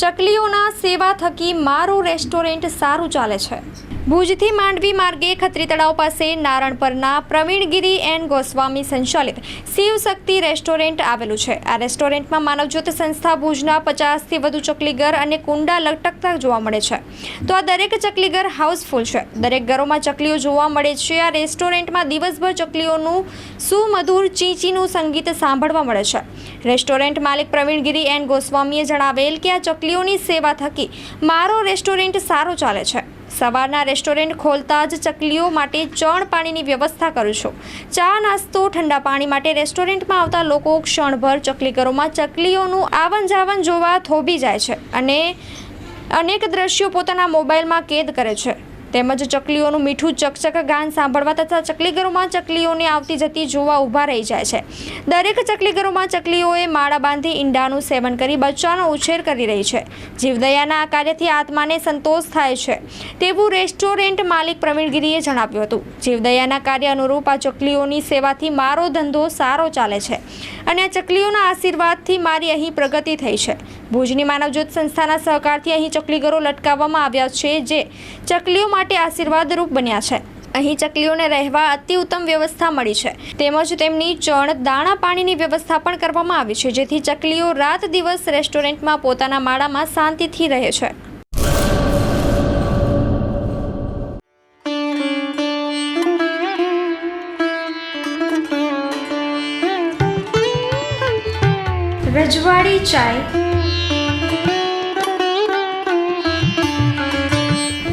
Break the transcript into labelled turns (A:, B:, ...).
A: ચકલીઓના સેવા થકી મારું રેસ્ટોરન્ટ સારું ચાલે છે. ભુજથી માંડવી માર્ગે ખત્રી તળાવ પાસે નારણપરના પ્રવીણગીરી એન્ડ ગોસ્વામી સંચાલિત શિવશક્તિ રેસ્ટોરન્ટ આવેલું છે. આ રેસ્ટોરન્ટમાં માનવજ્યોત સંસ્થા ભુજના પચાસથી વધુ ચકલીઘર અને કુંડા લટકતા જોવા મળે છે. તો આ દરેક ચકલીઘર હાઉસફુલ છે. દરેક ઘરોમાં ચકલીઓ જોવા મળે છે. આ રેસ્ટોરન્ટમાં દિવસભર ચકલીઓનું સુમધુર ચીંચીનું સંગીત સાંભળવા મળે છે. રેસ્ટોરન્ટ માલિક પ્રવીણગીરી એન્ડ ગોસ્વામીએ જણાવેલ કે આ ચકલીઓની સેવા થકી મારો રેસ્ટોરન્ટ સારો ચાલે છે. સવારના રેસ્ટોરન્ટ ખોલતા જ ચકલીઓ માટે ચણ પાણીની વ્યવસ્થા કરું છું. ચા, નાસ્તો, ઠંડા પાણી માટે રેસ્ટોરન્ટમાં આવતા લોકો ક્ષણભર ચકલીઘરોમાં ચકલીઓનું આવન જાવન જોવા થોભી જાય છે અને અનેક દ્રશ્યો પોતાના મોબાઈલમાં કેદ કરે છે. તેમજ ચકલીઓનું મીઠું ચકચક ગાન સાંભળવા તથા ચકલીઘરોમાં ચકલીઓને આવતી જતી જોવા ઊભા રહી જાય છે. દરેક ચકલીઘરોમાં ચકલીઓએ માળા બાંધી ઈંડાનું સેવન કરી બચ્ચાનો ઉછેર કરી રહી છે. જીવદયાના આ કાર્યથી આત્માને સંતોષ થાય છે. તેવું રેસ્ટોરન્ટ માલિક પ્રવીણગીરીએ જણાવ્યું હતું. જીવદયાના કાર્ય અનુરૂપ આ ચકલીઓની સેવાથી મારો ધંધો સારો ચાલે છે અને આ ચકલીઓના આશીર્વાદથી મારી અહીં પ્રગતિ થઈ છે. ભુજની માનવજ્યોત સંસ્થાના સહકારથી અહીં ચકલીઘરો લટકાવવામાં આવ્યા છે, જે ચકલીઓ માટે આશીર્વાદરૂપ બન્યા છે. અહીં ચકલીઓને રહેવા અતિ ઉત્તમ વ્યવસ્થા મળી છે. તેમજ તેમની ચણ, દાણા, પાણીની વ્યવસ્થા પણ કરવામાં આવી છે, જેથી ચકલીઓ રાત દિવસ રેસ્ટોરન્ટમાં, પોતાના માળામાં શાંતિથી રહે છે. Rajwadi Chai